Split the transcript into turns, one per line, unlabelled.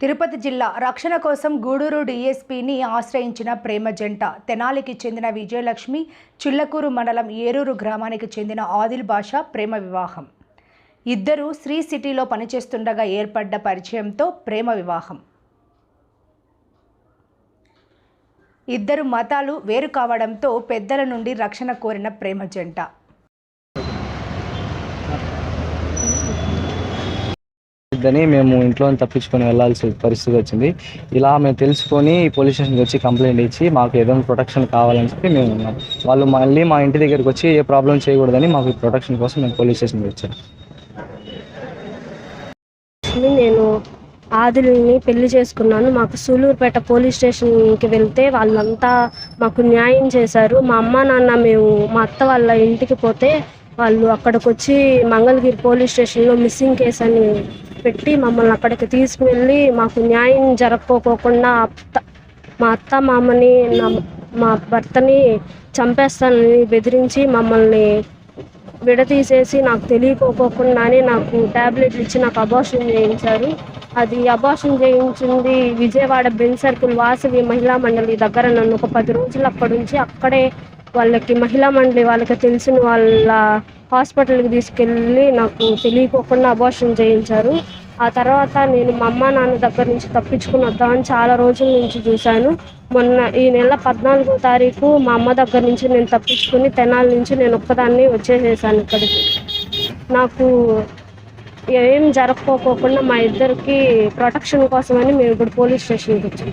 తిరుపతి జిల్లా రక్షణ కోసం గూడూరు డీఎస్పీని ఆశ్రయించిన ప్రేమ జంట తెనాలికి చెందిన విజయలక్ష్మి చిల్లకూరు మండలం ఏరూరు గ్రామానికి చెందిన ఆదిల్ బాషా ప్రేమ వివాహం. ఇద్దరు శ్రీ సిటీలో పనిచేస్తుండగా ఏర్పడ్డ పరిచయంతో ప్రేమ వివాహం. ఇద్దరు మతాలు వేరు కావడంతో పెద్దల నుండి రక్షణ కోరిన ప్రేమ జంట.
ఇద్దని మేము ఇంట్లో తప్పించుకొని వెళ్ళాల్సిన పరిస్థితి వచ్చింది. ఇలా మేము తెలుసుకొని పోలీస్ స్టేషన్కి వచ్చి కంప్లైంట్ ఇచ్చి మాకు ఏదైనా ప్రొటెక్షన్ కావాలని చెప్పి మేము ఉన్నాం. వాళ్ళు మళ్ళీ మా ఇంటి దగ్గరికి వచ్చి ఏ ప్రాబ్లం చేయకూడదని మాకు ప్రొటెక్షన్ కోసం మేము పోలీస్ స్టేషన్కి వచ్చాం.
నేను ఆదిల్ని పెళ్ళి చేసుకున్నాను. మాకు సూలూరుపేట పోలీస్ స్టేషన్కి వెళ్తే వాళ్ళంతా మాకు న్యాయం చేశారు. మా అమ్మ నాన్న మేము మా అత్త వాళ్ళ ఇంటికి పోతే వాళ్ళు అక్కడికి వచ్చి మంగళగిరి పోలీస్ స్టేషన్లో మిస్సింగ్ కేసు అని పెట్టి మమ్మల్ని అక్కడికి తీసుకువెళ్ళి మాకు న్యాయం జరగకోకుండా అత్త మా అత్త మామని నా మా భర్తని చంపేస్తానని బెదిరించి మమ్మల్ని విడదీసేసి నాకు తెలియకపోకుండానే నాకు ట్యాబ్లెట్లు ఇచ్చి నాకు అబార్షన్ చేయించారు. అది అబార్షన్ చేయించింది విజయవాడ బెన్ సర్కిల్ వాసవి మహిళా మండలి దగ్గర నన్ను ఒక పది రోజులు అక్కడ నుంచి అక్కడే వాళ్ళకి మహిళా మండలి వాళ్ళకి తెలిసిన వాళ్ళ హాస్పిటల్కి తీసుకెళ్ళి నాకు తెలియకోకుండా అబార్షన్ చేయించారు. ఆ తర్వాత నేను మా అమ్మ నాన్న దగ్గర నుంచి తప్పించుకుని వద్దామని చాలా రోజుల నుంచి చూశాను. మొన్న ఈ నెల పద్నాలుగో తారీఖు మా అమ్మ దగ్గర నుంచి నేను తప్పించుకుని తెనాల నుంచి నేను ఒక్కదాన్ని వచ్చేసేసాను ఇక్కడికి. నాకు ఏం జరగకపోకుండా మా ఇద్దరికి ప్రొటెక్షన్ కోసమని మేము ఇప్పుడు పోలీస్ స్టేషన్కి వచ్చాము